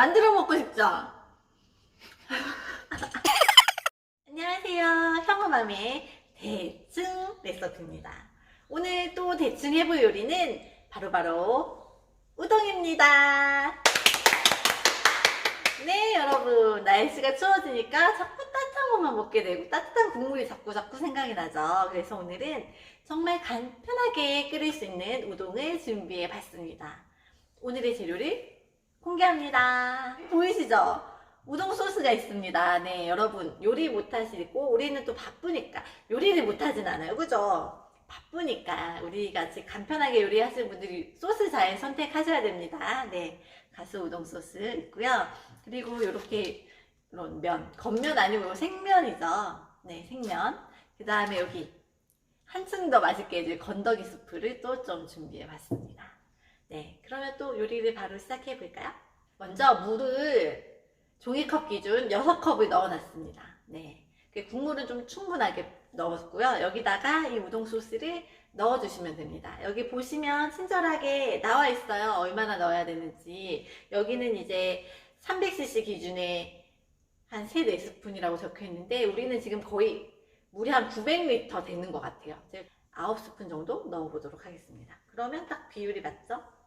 만들어 먹고 싶죠? 안녕하세요. 형어맘의 대충 레시피입니다. 오늘 또 대충 해볼 요리는 바로 바로 우동입니다. 네, 여러분. 날씨가 추워지니까 자꾸 따뜻한 것만 먹게 되고 따뜻한 국물이 자꾸 자꾸 생각이 나죠. 그래서 오늘은 정말 간편하게 끓일 수 있는 우동을 준비해 봤습니다. 오늘의 재료를 공개합니다. 보이시죠? 우동 소스가 있습니다. 네, 여러분. 요리 못하시고, 우리는 또 바쁘니까. 요리를 못하진 않아요. 그죠? 바쁘니까. 우리 같이 간편하게 요리하시는 분들이 소스 잘 선택하셔야 됩니다. 네. 가스 우동 소스 있고요. 그리고 이렇게 이런 면. 겉면 아니고 생면이죠. 네, 생면. 그 다음에 여기 한층 더 맛있게 해줄 건더기 스프를 또 좀 준비해 봤습니다. 네, 그러면 또 요리를 바로 시작해 볼까요? 먼저 물을 종이컵 기준 6컵을 넣어놨습니다. 네, 그 국물은 좀 충분하게 넣었고요. 여기다가 이 우동 소스를 넣어주시면 됩니다. 여기 보시면 친절하게 나와 있어요. 얼마나 넣어야 되는지. 여기는 이제 300cc 기준에 한 3, 4스푼이라고 적혀 있는데 우리는 지금 거의 물이 한 900리터 되는 것 같아요. 제가 9스푼 정도 넣어보도록 하겠습니다. 그러면 딱 비율이 맞죠?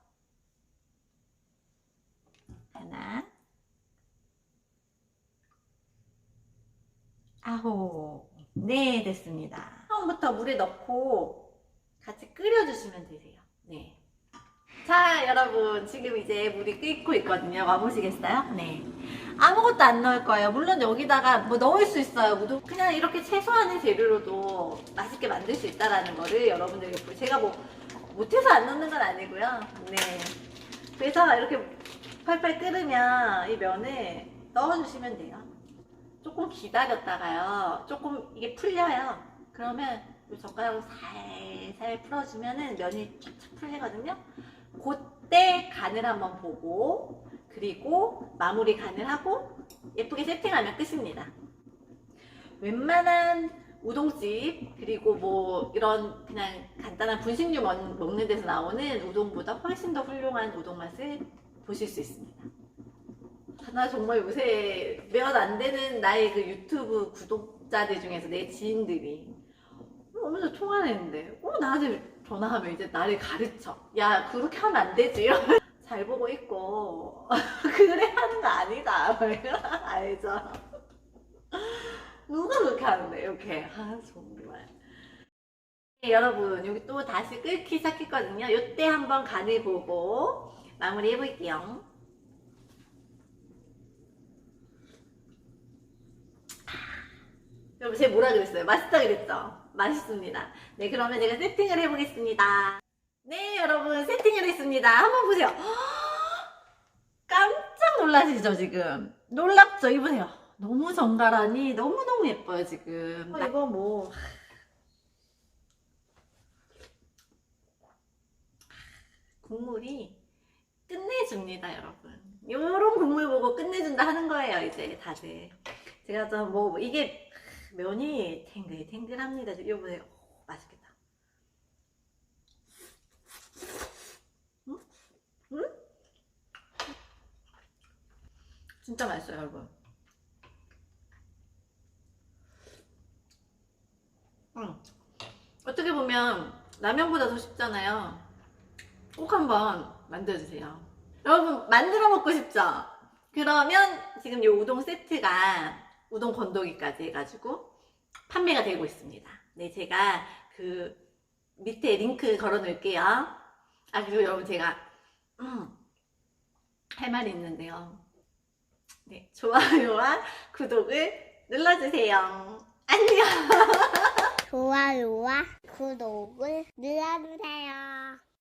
하나, 아홉, 네, 됐습니다. 처음부터 물에 넣고 같이 끓여주시면 되세요. 네. 자, 여러분, 지금 이제 물이 끓고 있거든요. 와보시겠어요? 네. 아무것도 안 넣을 거예요. 물론 여기다가 뭐 넣을 수 있어요. 우동 그냥 이렇게 최소한의 재료로도 맛있게 만들 수 있다라는 거를 여러분들에게 보 제가 뭐 못해서 안 넣는 건 아니고요. 네. 그래서 이렇게 팔팔 끓으면 이 면을 넣어주시면 돼요. 조금 기다렸다가요. 조금 이게 풀려요. 그러면 이 젓가락으로 살살 풀어주면은 면이 쫙쫙 풀리거든요. 그때 간을 한번 보고 그리고 마무리 간을 하고 예쁘게 세팅하면 끝입니다. 웬만한 우동집 그리고 뭐 이런 그냥 간단한 분식류 먹- 먹는 데서 나오는 우동보다 훨씬 더 훌륭한 우동 맛을 보실 수 있습니다. 나 정말 요새 몇 안 되는 나의 그 유튜브 구독자들 중에서 내 지인들이 오면서 통화했는데 어 나한테 전화하면 이제 나를 가르쳐. 야 그렇게 하면 안 되지. 잘 보고 있고. 그래 하는 거 아니다. 알죠? 누가 그렇게 하는데 이렇게. 아 정말. 네, 여러분 여기 또 다시 끓기 시작했거든요. 이때 한번 간을 보고 마무리 해볼게요 여러분 제가 뭐라 그랬어요? 맛있다 그랬죠? 맛있습니다. 네 그러면 제가 세팅을 해보겠습니다. 네 여러분 세팅을 했습니다. 한번 보세요. 깜짝 놀라시죠 지금? 놀랍죠? 이보세요. 너무 정갈하니 너무너무 예뻐요 지금. 이거 뭐 국물이 끝내줍니다 여러분. 요런 국물 보고 끝내준다 하는 거예요 이제 다들. 제가 좀 뭐 이게 면이 탱글탱글합니다. 보세요. 오, 맛있겠다. 음? 음? 진짜 맛있어요, 여러분. 음. 어떻게 보면 라면보다 더 쉽잖아요. 꼭 한번 만들어주세요. 여러분, 만들어 먹고 싶죠? 그러면 지금 이 우동 세트가 우동 건더기까지 해가지고 판매가 되고 있습니다. 네, 제가 그 밑에 링크 걸어 놓을게요. 아, 그리고 여러분 제가, 음, 할 말이 있는데요. 네, 좋아요와 구독을 눌러주세요. 안녕! 좋아요와 구독을 눌러주세요.